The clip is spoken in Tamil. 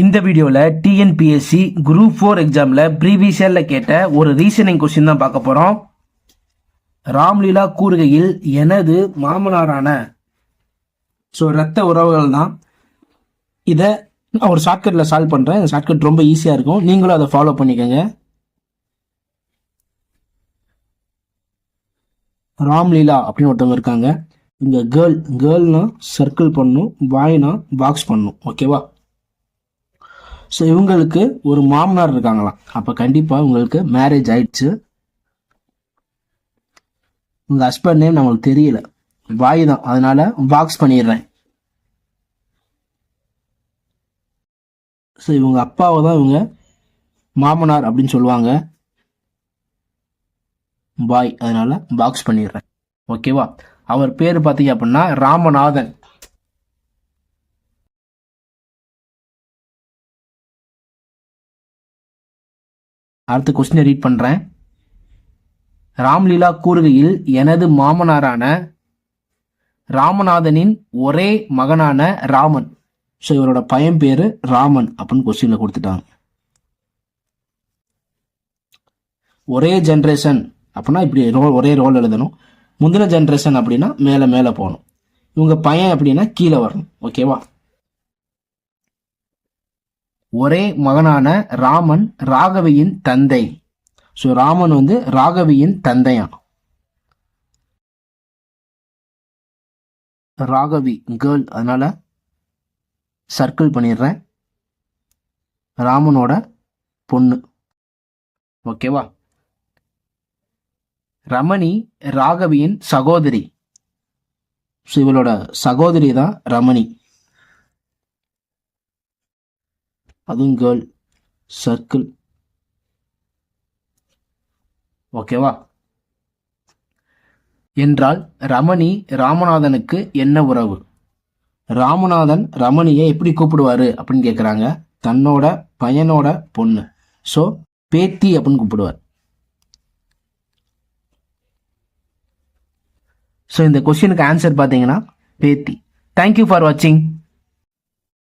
இந்த வீடியோவில் டிஎன்பிஎஸ்சி குரூப் ஃபோர் எக்ஸாமில் ப்ரீவியஸ் இயரில் கேட்ட ஒரு ரீசனிங் கொஸ்டின் தான் பார்க்க போகிறோம் ராம்லீலா கூறுகையில் எனது மாமனாரான ஸோ ரத்த உறவுகள் தான். இதை நான் ஒரு ஷார்ட்கட்டில் சால்வ் பண்ணுறேன் இந்த ஷார்ட்கட் ரொம்ப ஈஸியாக இருக்கும். நீங்களும் அதை ஃபாலோ பண்ணிக்கோங்க. ராம்லீலா அப்படின்னு ஒருத்தவங்க இருக்காங்க. இங்கே கேர்ள் கேர்ள்னா சர்க்கிள் பண்ணும் பாய்னா பாக்ஸ் பண்ணும். ஓகேவா ஸோ இவங்களுக்கு ஒரு மாமனார் இருக்காங்களாம். அப்போ கண்டிப்பாக உங்களுக்கு மேரேஜ் ஆயிடுச்சு. உங்கள் ஹஸ்பண்ட் நேம் நம்மளுக்கு தெரியல. பாய் தான். அதனால பாக்ஸ் பண்ணிடுறேன். ஸோ இவங்க அப்பாவை தான் இவங்க மாமனார் அப்படின்னு சொல்லுவாங்க. பாய் அதனால பாக்ஸ் பண்ணிடுறேன். ஓகேவா அவர் பேர் பார்த்தீங்க அப்படின்னா ராமநாதன். அடுத்த கொஸ்டினை ரீட் பண்ணுறேன் ராம்லீலா கூறுகையில் எனது மாமனாரான ராமநாதனின் ஒரே மகனான ராமன். ஸோ இவரோட பையன் பேர் ராமன் அப்படின்னு கொஸ்டினில் கொடுத்துட்டாங்க. ஒரே ஜென்ரேஷன் அப்படின்னா இப்படி ரோல் ஒரே ரோல் எழுதணும். முந்தின ஜென்ரேஷன் அப்படின்னா மேலே மேலே போகணும். இவங்க பையன் அப்படின்னா கீழே வரணும். ஓகேவா ஒரே மகனான ராமன் ராகவியின் தந்தை. ஸோ ராமன் வந்து ராகவியின் தந்தையான் ராகவி கேர்ள் அதனால சர்க்கிள் பண்ணிடுறேன். ராமனோட பொண்ணு. ஓகேவா ரமணி ராகவியின் சகோதரி. ஸோ இவளோட சகோதரி தான் ரமணி. அதுவும் சர்க்கிள் ஓகேவா என்றால் ரமணி ராமநாதனுக்கு என்ன உறவு? ராமநாதன் ரமணியை எப்படி கூப்பிடுவார் அப்படின்னு கேட்குறாங்க தன்னோட பையனோட பொண்ணு. ஸோ பேத்தி அப்படின்னு கூப்பிடுவார். ஸோ இந்த கொஸ்டினுக்கு ஆன்சர் பார்த்தீங்கன்னா பேத்தி. தேங்க்யூ ஃபார் வாட்சிங்